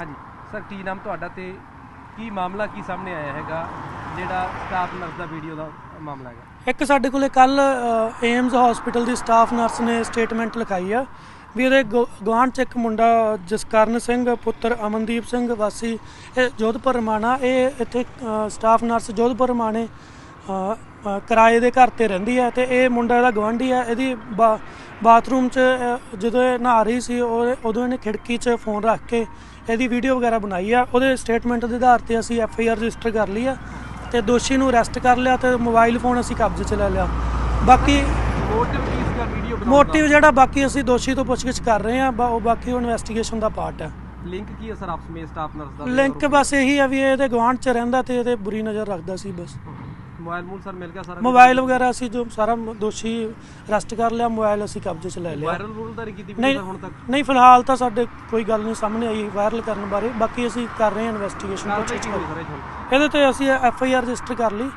ਹਾਂਜੀ। ਸਰ ਕੀ ਨਾਮ ਤੁਹਾਡਾ ਤੇ ਕੀ ਮਾਮਲਾ ਕੀ ਸਾਹਮਣੇ ਆਇਆ ਹੈਗਾ? ਜਿਹੜਾ ਸਟਾਫ ਨਰਸ ਦਾ ਵੀਡੀਓ ਦਾ ਮਾਮਲਾ ਹੈਗਾ। ਇੱਕ ਸਾਡੇ ਕੋਲੇ ਕੱਲ ਏਮਜ਼ ਹਸਪੀਟਲ ਦੀ ਸਟਾਫ ਨਰਸ ਨੇ ਸਟੇਟਮੈਂਟ ਲਿਖਾਈ ਆ ਵੀ ਇਹਦੇ ਗਵਾਂਢ ਚ ਇੱਕ ਮੁੰਡਾ ਜਸਕਰਨ ਸਿੰਘ, ਪੁੱਤਰ ਅਮਨਦੀਪ ਸਿੰਘ ਵਾਸੀ, ਇਹ ਜੋਧਪੁਰ ਰਮਾਣਾ, ਇਹ ਇੱਥੇ ਸਟਾਫ ਨਰਸ ਜੋਧਪੁਰ ਰਮਾਣੇ ਕਿਰਾਏ ਦੇ ਘਰ ਤੇ ਰਹਿੰਦੀ ਹੈ ਤੇ ਇਹ ਮੁੰਡਾ ਇਹਦਾ ਗਵਾਂਢੀ ਹੈ ਇਹਦੀ ਬਾ- ਬਾਥਰੂਮ 'ਚ ਜਦੋਂ ਇਹ ਨਹਾ ਰਹੀ ਸੀ, ਉਹ ਉਦੋਂ ਇਹਨੇ ਖਿੜਕੀ 'ਚ ਫੋਨ ਰੱਖ ਕੇ ਇਹਦੀ ਵੀਡੀਓ ਵਗੈਰਾ ਬਣਾਈ ਆ, ਉਹਦੇ ਸਟੇਟਮੈਂਟ ਦੇ ਆਧਾਰ ਤੇ ਅਸੀਂ ਐਫ ਆਈ ਆਰ ਰਜਿਸਟਰ ਕਰ ਲਈ ਆ। ਤੇ ਦੋਸ਼ੀ ਨੂੰ ਅਰੈਸਟ ਕਰ ਲਿਆ ਤੇ ਮੋਬਾਈਲ ਫੋਨ ਅਸੀਂ ਕਬਜ਼ੇ 'ਚ ਲੈ ਲਿਆ। ਬਾਕੀ ਮੋਟਿਵ ਕੀ ਸੀਗਾ? ਵੀਡੀਓ ਬਣਾਉਣ ਮੋਟਿਵ ਜਿਹੜਾ ਬਾਕੀ ਅਸੀਂ ਦੋਸ਼ੀ ਤੋਂ ਪੁੱਛਗਿੱਛ ਕਰ ਰਹੇ ਆ ਉਹ ਬਾਕੀ ਉਹ ਇਨਵੈਸਟੀਗੇਸ਼ਨ ਦਾ ਪਾਰਟ ਹੈ। ਲਿੰਕ ਕੀ ਹੈ ਸਰ ਆਪਸ ਵਿੱਚ ਸਟਾਫ ਨਰਸ ਦਾ? ਲਿੰਕ ਬਸ ਇਹੀ ਆ ਵੀ ਇਹ ਇਹਦੇ ਗਵਾਂਢ 'ਚ ਰਹਿੰਦਾ ਤੇ ਇਹਦੇ ਬੁਰੀ ਨਜ਼ਰ ਰੱਖਦਾ ਸੀ ਬਸ। ਮੋਬਾਈਲ ਮੂਲ ਸਰ ਮਿਲ ਗਿਆ ਸਾਰਾ ਮੋਬਾਈਲ ਵਗੈਰਾ ਅਸੀਂ ਜੋ ਸਾਰਾ ਦੋਸ਼ੀ ਅਰੈਸਟ ਕਰ ਲਿਆ ਮੋਬਾਈਲ ਅਸੀਂ ਕਬਜ਼ੇ 'ਚ ਲੈ ਲਿਆ। ਵਾਇਰਲ ਨਹੀਂ ਵੀਡੀਓ ਹੁਣ ਤੱਕ? ਨਹੀਂ ਫਿਲਹਾਲ ਤਾਂ ਸਾਡੇ ਕੋਈ ਗੱਲ ਨਹੀਂ ਸਾਹਮਣੇ ਆਈ ਵਾਇਰਲ ਕਰਨ ਬਾਰੇ। ਬਾਕੀ ਅਸੀਂ ਕਰ ਰਹੇ ਹਾਂ ਇਨਵੈਸਟੀਗੇਸ਼ਨ ਇਹਦੇ ਤੇ ਅਸੀਂ ਐਫ ਆਈ ਆਰ ਰਜਿਸਟਰ ਕਰ ਲਈ।